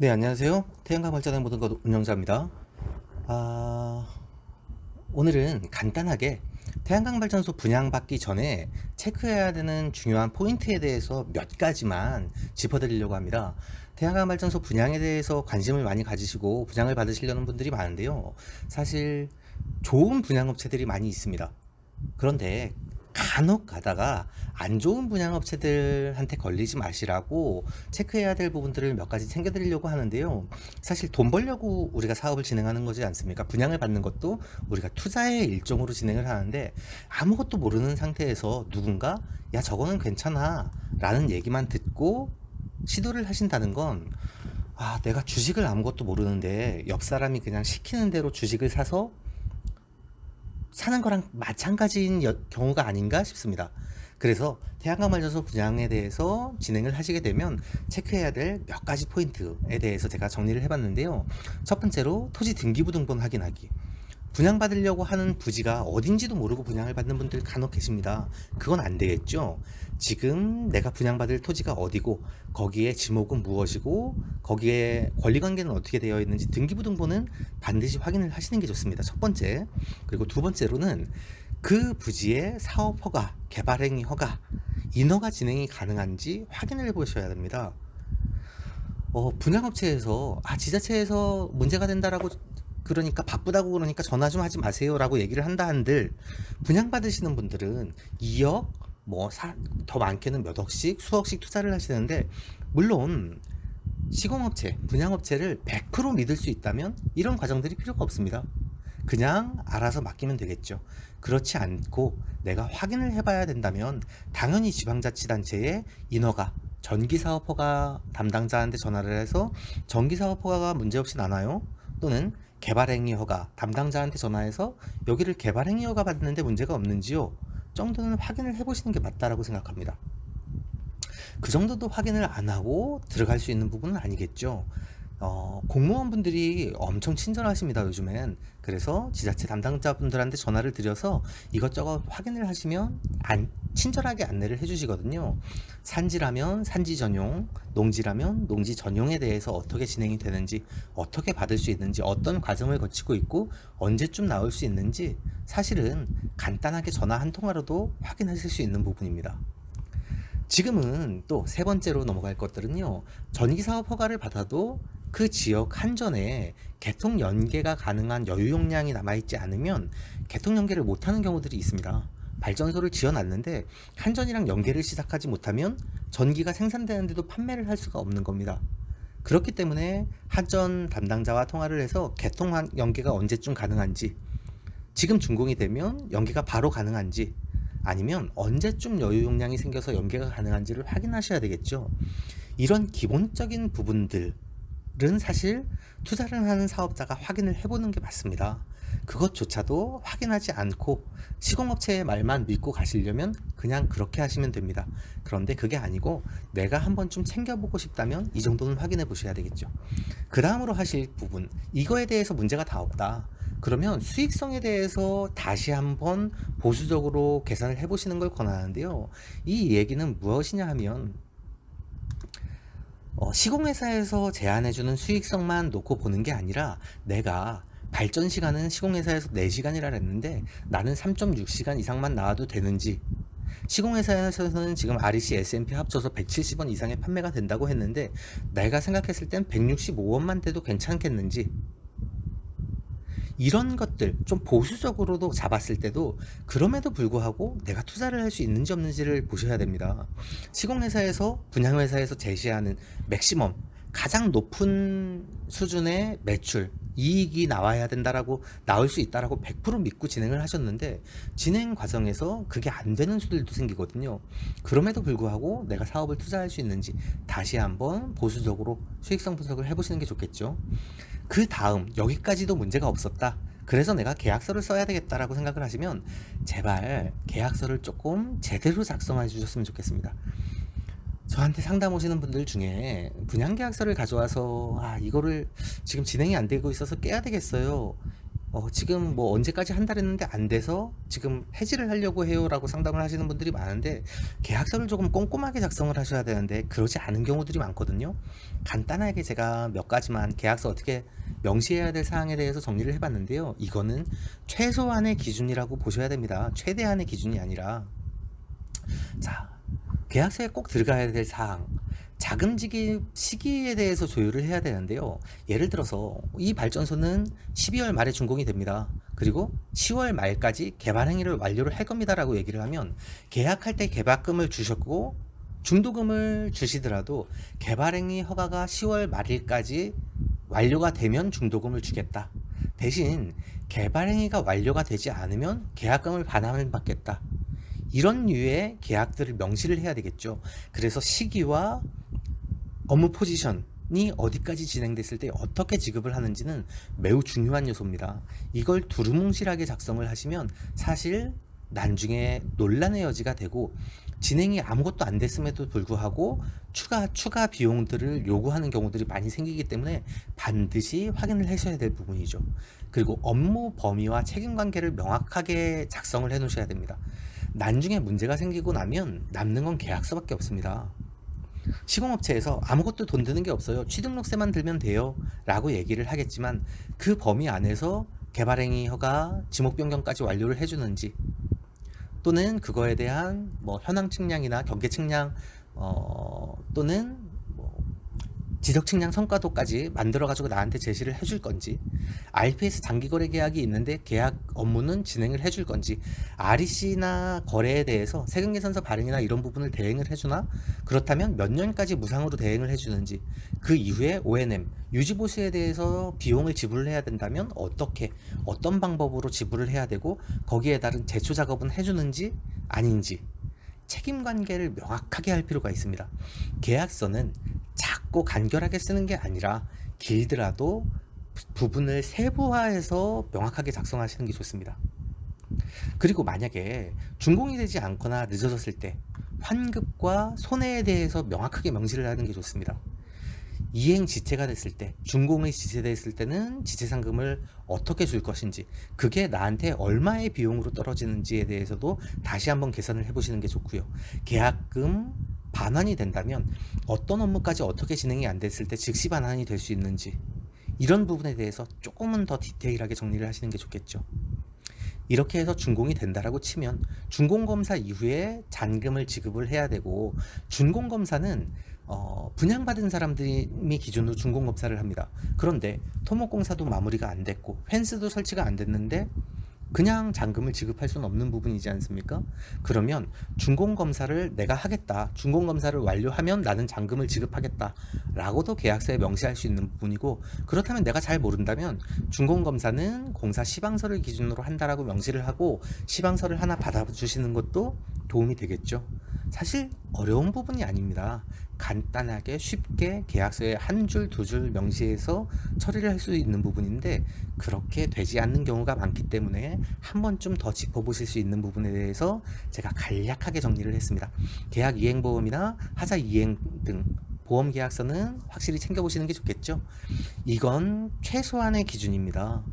네, 안녕하세요. 태양광 발전의 모든 것 운영자입니다. 아, 오늘은 간단하게 태양광 발전소 분양받기 전에 체크해야 되는 중요한 포인트에 대해서 몇 가지만 짚어드리려고 합니다. 태양광 발전소 분양에 대해서 관심을 많이 가지시고 분양을 받으시려는 분들이 많은데요. 사실 좋은 분양업체들이 많이 있습니다. 그런데 간혹 가다가 안 좋은 분양 업체들한테 걸리지 마시라고 체크해야 될 부분들을 몇 가지 챙겨드리려고 하는데요. 사실 돈 벌려고 우리가 사업을 진행하는 거지 않습니까? 분양을 받는 것도 우리가 투자의 일종으로 진행을 하는데 아무것도 모르는 상태에서 누군가 야 저거는 괜찮아 라는 얘기만 듣고 시도를 하신다는 건 아, 내가 주식을 아무것도 모르는데 옆 사람이 그냥 시키는 대로 주식을 사서 사는 거랑 마찬가지인 여- 경우가 아닌가 싶습니다. 그래서 태양광 발전소 분양에 대해서 진행을 하시게 되면 체크해야 될 몇 가지 포인트에 대해서 제가 정리를 해봤는데요. 첫 번째로 토지 등기부 등본 확인하기. 분양받으려고 하는 부지가 어딘지도 모르고 분양을 받는 분들 간혹 계십니다. 그건 안 되겠죠. 지금 내가 분양받을 토지가 어디고 거기에 지목은 무엇이고 거기에 권리관계는 어떻게 되어 있는지 등기부등본은 반드시 확인을 하시는 게 좋습니다. 첫 번째. 그리고 두 번째로는 그 부지의 사업 허가, 개발 행위 허가, 인허가 진행이 가능한지 확인을 해 보셔야 됩니다. 어, 분양업체에서 아 지자체에서 문제가 된다라고 그러니까 바쁘다고 그러니까 전화 좀 하지 마세요라고 얘기를 한다 한들 분양 받으시는 분들은 2억 뭐더 많게는 몇 억씩 수억씩 투자를 하시는데 물론 시공업체 분양업체를 100% 믿을 수 있다면 이런 과정들이 필요가 없습니다. 그냥 알아서 맡기면 되겠죠. 그렇지 않고 내가 확인을 해봐야 된다면 당연히 지방자치단체의 인허가, 전기사업허가 담당자한테 전화를 해서 전기사업허가가 문제없이 나나요? 또는 개발행위 허가 담당자한테 전화해서 여기를 개발행위 허가 받는데 문제가 없는지요? 정도는 확인을 해보시는 게 맞다라고 생각합니다. 그 정도도 확인을 안 하고 들어갈 수 있는 부분은 아니겠죠. 어, 공무원분들이 엄청 친절하십니다, 요즘엔. 그래서 지자체 담당자분들한테 전화를 드려서 이것저것 확인을 하시면 안, 친절하게 안내를 해주시거든요. 산지라면 산지 전용, 농지라면 농지 전용에 대해서 어떻게 진행이 되는지, 어떻게 받을 수 있는지, 어떤 과정을 거치고 있고, 언제쯤 나올 수 있는지, 사실은 간단하게 전화 한 통화로도 확인하실 수 있는 부분입니다. 지금은 또 세 번째로 넘어갈 것들은요. 전기 사업 허가를 받아도 그 지역 한전에 개통 연계가 가능한 여유 용량이 남아있지 않으면 개통 연계를 못하는 경우들이 있습니다. 발전소를 지어놨는데 한전이랑 연계를 시작하지 못하면 전기가 생산되는데도 판매를 할 수가 없는 겁니다. 그렇기 때문에 한전 담당자와 통화를 해서 개통 한- 연계가 언제쯤 가능한지 지금 준공이 되면 연계가 바로 가능한지 아니면 언제쯤 여유 용량이 생겨서 연계가 가능한지를 확인하셔야 되겠죠. 이런 기본적인 부분들은 사실 투자를 하는 사업자가 확인을 해보는 게 맞습니다. 그것조차도 확인하지 않고 시공업체의 말만 믿고 가시려면 그냥 그렇게 하시면 됩니다. 그런데 그게 아니고 내가 한 번쯤 챙겨보고 싶다면 이 정도는 확인해 보셔야 되겠죠. 그 다음으로 하실 부분, 이거에 대해서 문제가 다 없다. 그러면 수익성에 대해서 다시 한번 보수적으로 계산을 해보시는 걸 권하는데요. 이 얘기는 무엇이냐 하면 어, 시공회사에서 제안해주는 수익성만 놓고 보는 게 아니라 내가 발전 시간은 시공회사에서 4시간이라 했는데 나는 3.6시간 이상만 나와도 되는지 시공회사에서는 지금 REC, S&P 합쳐서 170원 이상의 판매가 된다고 했는데 내가 생각했을 땐 165원만 돼도 괜찮겠는지 이런 것들 좀 보수적으로도 잡았을 때도 그럼에도 불구하고 내가 투자를 할 수 있는지 없는지를 보셔야 됩니다. 시공회사에서 분양회사에서 제시하는 맥시멈 가장 높은 수준의 매출 이익이 나와야 된다라고 나올 수 있다라고 100% 믿고 진행을 하셨는데 진행 과정에서 그게 안 되는 수들도 생기거든요. 그럼에도 불구하고 내가 사업을 투자할 수 있는지 다시 한번 보수적으로 수익성 분석을 해보시는 게 좋겠죠. 그 다음 여기까지도 문제가 없었다. 그래서 내가 계약서를 써야 되겠다라고 생각을 하시면 제발 계약서를 조금 제대로 작성해 주셨으면 좋겠습니다. 저한테 상담 오시는 분들 중에 분양 계약서를 가져와서 아 이거를 지금 진행이 안 되고 있어서 깨야 되겠어요. 어, 지금 뭐 언제까지 한 달 했는데 안 돼서 지금 해지를 하려고 해요라고 상담을 하시는 분들이 많은데 계약서를 조금 꼼꼼하게 작성을 하셔야 되는데 그러지 않은 경우들이 많거든요. 간단하게 제가 몇 가지만 계약서 어떻게 명시해야 될 사항에 대해서 정리를 해봤는데요. 이거는 최소한의 기준이라고 보셔야 됩니다. 최대한의 기준이 아니라 자 계약서에 꼭 들어가야 될 사항 자금지기 시기에 대해서 조율을 해야 되는데요. 예를 들어서 이 발전소는 12월 말에 준공이 됩니다. 그리고 10월 말까지 개발 행위를 완료를 할 겁니다라고 얘기를 하면 계약할 때 개발금을 주셨고 중도금을 주시더라도 개발 행위 허가가 10월 말일까지 완료가 되면 중도금을 주겠다. 대신 개발 행위가 완료가 되지 않으면 계약금을 반환을 받겠다. 이런 류의 계약들을 명시를 해야 되겠죠. 그래서 시기와 업무 포지션 이 어디까지 진행됐을 때 어떻게 지급을 하는지는 매우 중요한 요소입니다. 이걸 두루뭉실하게 작성을 하시면 사실 나중에 논란의 여지가 되고 진행이 아무것도 안 됐음에도 불구하고 추가 추가 비용들을 요구하는 경우들이 많이 생기기 때문에 반드시 확인을 하셔야 될 부분이죠. 그리고 업무 범위와 책임 관계를 명확하게 작성을 해 놓으셔야 됩니다. 나중에 문제가 생기고 나면 남는 건 계약서밖에 없습니다. 시공업체에서 아무것도 돈 드는 게 없어요. 취등록세만 들면 돼요. 라고 얘기를 하겠지만 그 범위 안에서 개발행위 허가, 지목 변경까지 완료를 해주는지 또는 그거에 대한 뭐 현황 측량이나 경계 측량 어, 또는 뭐 지적 측량 성과도까지 만들어 가지고 나한테 제시를 해줄 건지 RPS 장기 거래 계약이 있는데 계약 업무는 진행을 해줄 건지 REC나 거래에 대해서 세금 계산서 발행이나 이런 부분을 대행을 해주나 그렇다면 몇 년까지 무상으로 대행을 해주는지 그 이후에 O&M 유지 보수에 대해서 비용을 지불을 해야 된다면 어떻게 어떤 방법으로 지불을 해야 되고 거기에 따른 제초 작업은 해주는지 아닌지 책임 관계를 명확하게 할 필요가 있습니다. 계약서는 작고 간결하게 쓰는 게 아니라 길더라도 부분을 세부화해서 명확하게 작성하시는 게 좋습니다. 그리고 만약에 준공이 되지 않거나 늦어졌을 때 환급과 손해에 대해서 명확하게 명시를 하는 게 좋습니다. 이행 지체가 됐을 때, 준공이 지체됐을 때는 지체상금을 어떻게 줄 것인지, 그게 나한테 얼마의 비용으로 떨어지는지에 대해서도 다시 한번 계산을 해보시는 게 좋고요. 계약금 반환이 된다면 어떤 업무까지 어떻게 진행이 안 됐을 때 즉시 반환이 될 수 있는지, 이런 부분에 대해서 조금은 더 디테일하게 정리를 하시는 게 좋겠죠. 이렇게 해서 준공이 된다라고 치면 준공 검사 이후에 잔금을 지급을 해야 되고 준공 검사는 어, 분양받은 사람들이 기준으로 준공 검사를 합니다. 그런데 토목공사도 마무리가 안 됐고 펜스도 설치가 안 됐는데 그냥 잔금을 지급할 수는 없는 부분이지 않습니까? 그러면 준공 검사를 내가 하겠다. 준공 검사를 완료하면 나는 잔금을 지급하겠다라고도 계약서에 명시할 수 있는 부분이고 그렇다면 내가 잘 모른다면 준공 검사는 공사 시방서를 기준으로 한다라고 명시를 하고 시방서를 하나 받아 주시는 것도 도움이 되겠죠. 사실 어려운 부분이 아닙니다. 간단하게 쉽게 계약서에 한 줄, 두 줄 명시해서 처리를 할 수 있는 부분인데 그렇게 되지 않는 경우가 많기 때문에 한 번쯤 더 짚어보실 수 있는 부분에 대해서 제가 간략하게 정리를 했습니다. 계약 이행보험이나 하자 이행 등 보험 계약서는 확실히 챙겨보시는 게 좋겠죠. 이건 최소한의 기준입니다.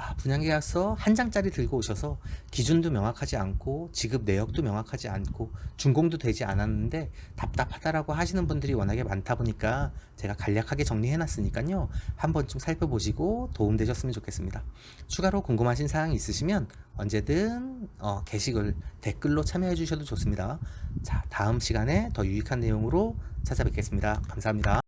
아, 분양계약서 한 장짜리 들고 오셔서 기준도 명확하지 않고 지급 내역도 명확하지 않고 준공도 되지 않았는데 답답하다라고 하시는 분들이 워낙에 많다 보니까 제가 간략하게 정리해 놨으니까요. 한 번쯤 살펴보시고 도움되셨으면 좋겠습니다. 추가로 궁금하신 사항이 있으시면 언제든 어, 게시글 댓글로 참여해 주셔도 좋습니다. 자, 다음 시간에 더 유익한 내용으로 찾아뵙겠습니다. 감사합니다.